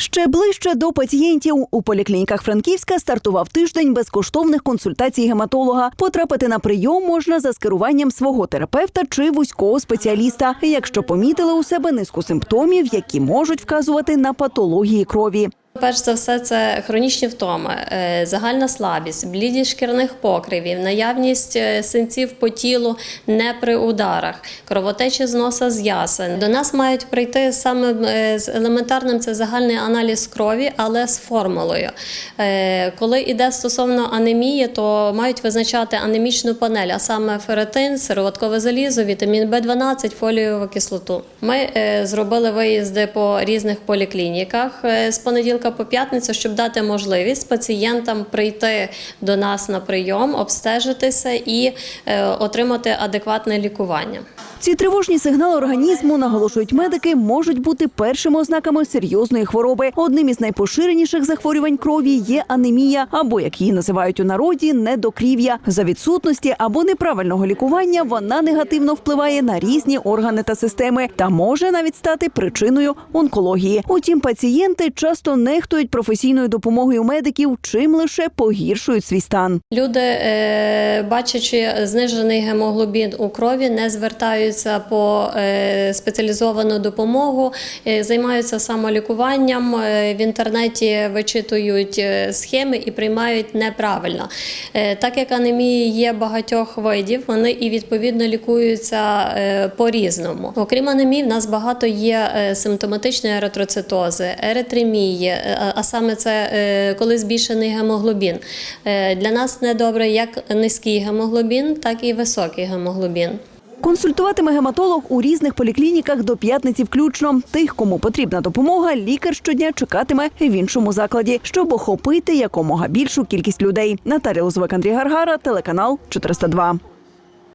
Ще ближче до пацієнтів у поліклініках Франківська стартував тиждень безкоштовних консультацій гематолога. Потрапити на прийом можна за скеруванням свого терапевта чи вузького спеціаліста, якщо помітили у себе низку симптомів, які можуть вказувати на патології крові. Перш за все, це хронічні втоми, е, загальна слабість, блідість шкірних покривів, наявність е, синців по тілу не при ударах, кровотечі з носа з ясен. До нас мають прийти саме е, з елементарним це загальний аналіз крові, але з формулою. Коли йде стосовно анемії, то мають визначати анемічну панель, а саме феретин, сироваткове залізо, вітамін В12, фолієву кислоту. Ми зробили виїзди по різних поліклініках з понеділка по п'ятницю, щоб дати можливість пацієнтам прийти до нас на прийом, обстежитися і е, отримати адекватне лікування. Ці тривожні сигнали організму, наголошують медики, можуть бути першими ознаками серйозної хвороби. Одним із найпоширеніших захворювань крові є анемія, або як її називають у народі, недокрів'я. За відсутності або неправильного лікування вона негативно впливає на різні органи та системи та може навіть стати причиною онкології. Утім, пацієнти часто нехтують професійною допомогою медиків, чим лише погіршують свій стан. Люди, е, бачачи знижений гемоглобін у крові, не звертаються по е, спеціалізовану допомогу, е, займаються самолікуванням. В інтернеті вичитують схеми і приймають неправильно. Так як анемії є багатьох видів, вони і відповідно лікуються е, по-різному. Окрім анемії, в нас багато є симптоматичної еритроцитози, еритремії, е, а саме це е, коли збільшений гемоглобін. Е, Для нас недобре як низький гемоглобін, так і високий гемоглобін. Консультуватиме гематолог у різних поліклініках до п'ятниці включно. Тих, кому потрібна допомога, лікар щодня чекатиме в іншому закладі, щоб охопити якомога більшу кількість людей. Наталія Лозовик, Андрій Гаргара, телеканал 402.